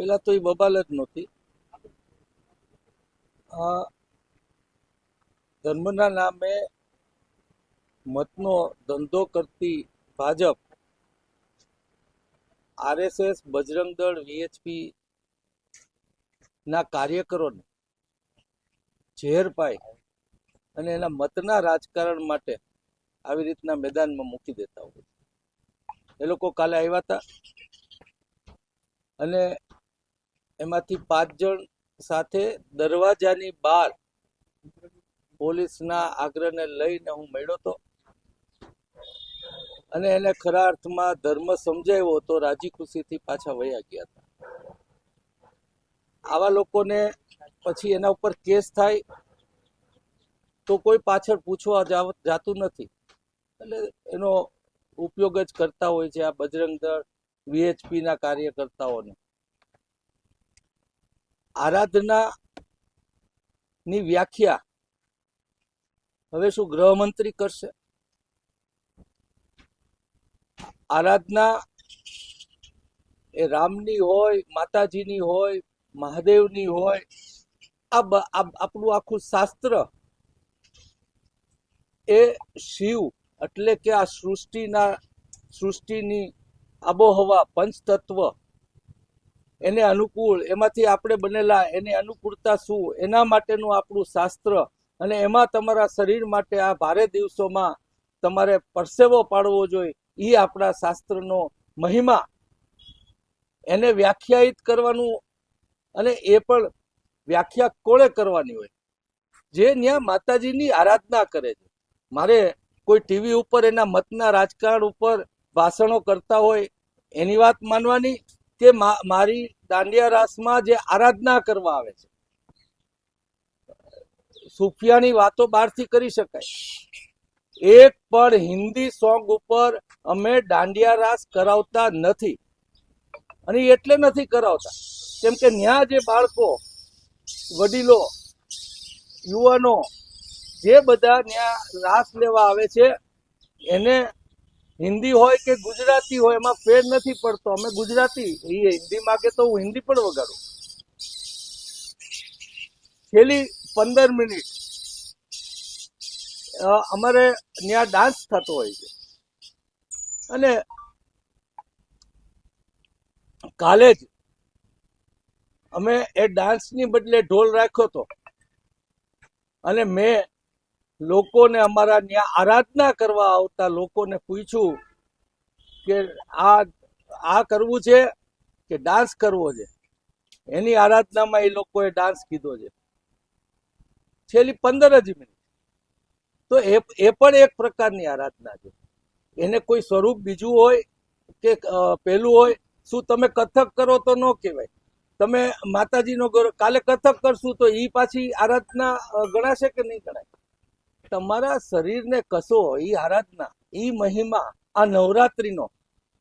પેલા તો એ બબાલ નહોતી. ધર્મના નામે મતનો ધંધો કરતી ભાજપ આરએસએસ, બજરંગ દળ, વીએચપી ના કાર્યકરોને ઝેર પાય અને એના મતના રાજકારણ માટે આવી રીતના મેદાનમાં મૂકી દેતા હોય. એ લોકો કાલે આવ્યા હતા અને એમાંથી પાંચ જણ સાથે દરવાજાની બહાર પોલીસના આગ્રહને લઈને હું મળ્યો હતો. અને એને ખરા અર્થમાં ધર્મ સમજાવ્યો તો રાજી ખુશીથી પાછા વયા ગયા હતા. આવા લોકોને પછી એના ઉપર કેસ થાય તો કોઈ પાછળ પૂછવા જાતું નથી. એટલે એનો ઉપયોગ જ કરતા હોય છે આ બજરંગ દળ વીએચપીના કાર્યકર્તાઓને. આરાધના ની વ્યાખ્યા હવે શું ગૃહમંત્રી કરશે? આરાધના એ રામની હોય, માતાજીની હોય, મહાદેવની હોય, આ આપણું આખું શાસ્ત્ર એ શિવ એટલે કે આ સૃષ્ટિના, સૃષ્ટિની આબોહવા, પંચતત્વ એને અનુકૂળ, એમાંથી આપણે બનેલા એની અનુકૂળતા શું, એના માટેનું આપણું શાસ્ત્ર અને એમાં તમારા શરીર માટે આ ભારે દિવસોમાં તમારે પરસેવો પાડવો જોઈએ એ આપણા શાસ્ત્રનો મહિમા. એને વ્યાખ્યાયિત કરવાનું અને એ પણ વ્યાખ્યા કોણે કરવાની હોય? જે ત્યાં માતાજીની આરાધના કરે છે. મારે કોઈ ટીવી ઉપર એના મતના રાજકારણ ઉપર ભાષણો કરતા હોય, એની વાત માનવાની મા- મારી દાંડિયા રાસમાં જે આરાધના કરવા આવે છે. સુફિયાની વાતો બહારથી કરી શકાય. એક પણ હિન્દી સોંગ ઉપર અમે દાંડિયા રાસ કરાવતા નથી. અને એટલે નથી કરાવતા. કેમ કે ત્યાં જે બાળકો, વડીલો, યુવાનો જે બધા ત્યાં રાસ લેવા આવે છે, એને હિન્દી હોય કે ગુજરાતી હોય, એમાં ફેર નથી પડતો. અમે ગુજરાતી. એ હિન્દી માગે તો હું હિન્દી પણ વગાડું. છેલ્લી પંદર મિનિટ અમારે ત્યાં ડાન્સ થતો હોય છે. અને કાલે જ અમે એ ડાન્સની બદલે ઢોલ રાખ્યો હતો. અને મેં લોકોને અમારા ત્યાં આરાધના કરવા આવતા લોકોને પૂછ્યું કે આ આ કરવું છે કે ડાન્સ કરવો છે? એની આરાધનામાં એ લોકોએ ડાન્સ કીધો છે. છેલ્લી પંદર જ મિનિટ. તો એ એ પણ એક પ્રકારની આરાધના છે. એને કોઈ સ્વરૂપ બીજું હોય કે પેલું હોય, શું તમે કથક કરો તો ન કહેવાય. તમે માતાજીનો કાલે કથક કરશું તો એ પાછી આરાધના ગણાશે કે નહીં ગણાય? તમારા શરીરને કસો એ આરાધના એ મહિમા આ નવરાત્રિનો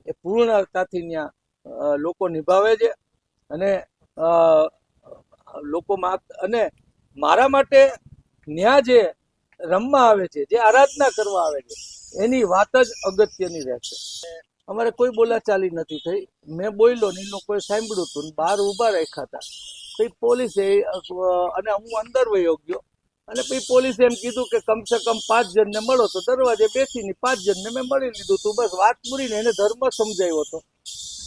એ પૂર્ણતાથી ત્યાં લોકો નિભાવે છે. અને અ, લોકો મા- અને મારા માટે ન્યા જે રમવા આવે છે જે આરાધના કરવા આવે છે એની વાત જ અગત્યની રહેશે. અમારે કોઈ બોલાચાલી નથી થઈ. મેં બોલ્યો ને લોકોએ સાંભળ્યું હતું બહાર ઊભા રાખ્યા હતા. પછી પોલીસે અને હું અંદર વયો ગયો. અને પછી પોલીસે એમ કીધું કે કમસે કમ પાંચ જણને મળો તો દરવાજે બેસીને પાંચ જણને મેં મળી લીધું તું. બસ વાત પૂરીને એને ધર્મ સમજાવ્યો હતો.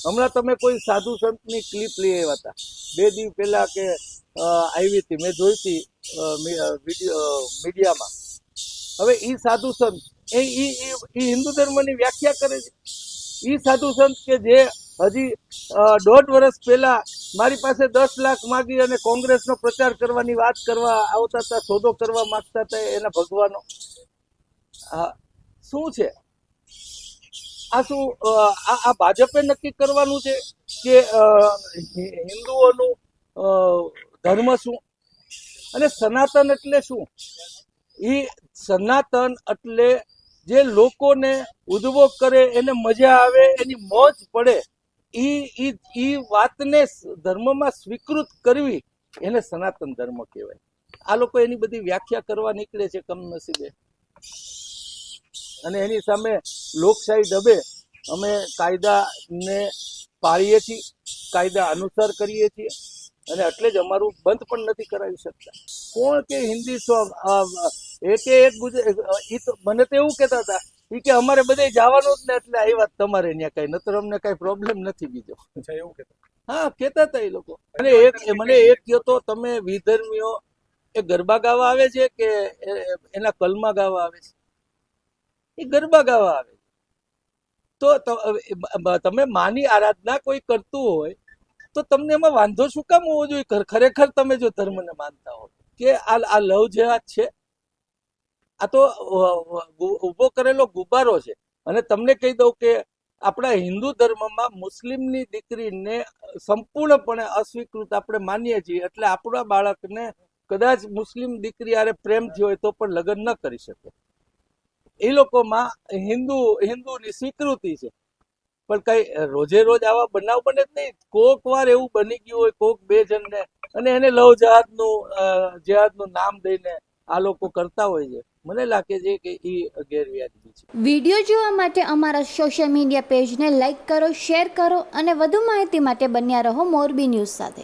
હમણાં તમે કોઈ સાધુ સંતની ક્લિપ લઈ આવ્યા હતા. બે દિવસ પહેલાં કે આવી હતી. મેં જોઈ હતી મીડિયામાં. હવે એ સાધુ સંત, એ હિન્દુ ધર્મની વ્યાખ્યા કરે છે. એ સાધુ સંત કે જે હજી દોઢ વર્ષ પહેલા મારી પાસે દસ લાખ માગી અને કોંગ્રેસનો પ્રચાર કરવાની વાત કરવા આવતા હતા, સોદો કરવા માંગતા હતા એના ભગવાનો. શું છે? આ શું આ ભાજપે નક્કી કરવાનું છે કે હિન્દુઓનું ધર્મ શું? અને સનાતન એટલે શું? એ સનાતન એટલે જે લોકોને ઉદ્ભવ કરે, એને મજા આવે, એની મોજ પડે એ ઈ વાતને ધર્મમાં સ્વીકૃત કરવી એને સનાતન ધર્મ કહેવાય. આ લોકો એની બધી વ્યાખ્યા કરવા નીકળે છે કમનસીબે. અને એની સામે લોકશાહી ડબે અમે કાયદાને પાળીએ છીએ, કાયદા અનુસાર કરીએ છીએ, અને એટલે જ અમારું બંધ પણ નથી કરાવી શકતા. કોણ કે હિન્દી સોંગ એકે એક ગુજરાત મને તો એવું કહેતા હતા ઈ કે અમારે બધે જવાનું જ ને એટલે આવ્યા વાત તમારે ત્યાં કઈ નતર અમને કઈ પ્રોબ્લેમ નથી બીજો. હા કેતા હતા એ લોકો. અને એક મને એક કયો તો તમે વિધર્મીઓ એ ગરબા ગાવા આવે છે કે એના કલમા ગાવા આવે છે? એ ગરબા ગાવા આવે ત- તમે માની આરાધના કોઈ કરતું હોય તો તમને એમાં વાંધો શું? કામ હોવો જોઈએ? ખરેખર તમે જો ધર્મને માનતા હો કે આ આ લવ જેહાદ છે. આ તો ઊભો કરેલો ગુબારો છે. અને તમને કહી દઉં કે આપણા હિન્દુ ધર્મમાં મુસ્લિમની દીકરીને સંપૂર્ણપણે અસ્વીકૃત આપણે માનીએ છીએ. એટલે આપણા બાળકને કદાચ મુસ્લિમ દીકરી હારે પ્રેમથી હોય તો પણ લગ્ન ન કરી શકે. એ લોકોમાં હિન્દુ, હિન્દુની સ્વીકૃતિ છે. પણ કઈ રોજે રોજ આવા બનાવ બને જ નહીં. કોક વાર એવું બની ગયું હોય, કોક બે જણને. અને એને લવ જહાદનું જહાદનું નામ દઈને આ લોકો કરતા હોય છે. મને લાગે છે કે એ ગેરવ્યાજબી છે. વીડિયો જોવા માટે અમારા સોશિયલ મીડિયા પેજને લાઇક કરો, શેર કરો અને વધુ માહિતી માટે બન્યા રહો મોરબી ન્યૂઝ સાથે.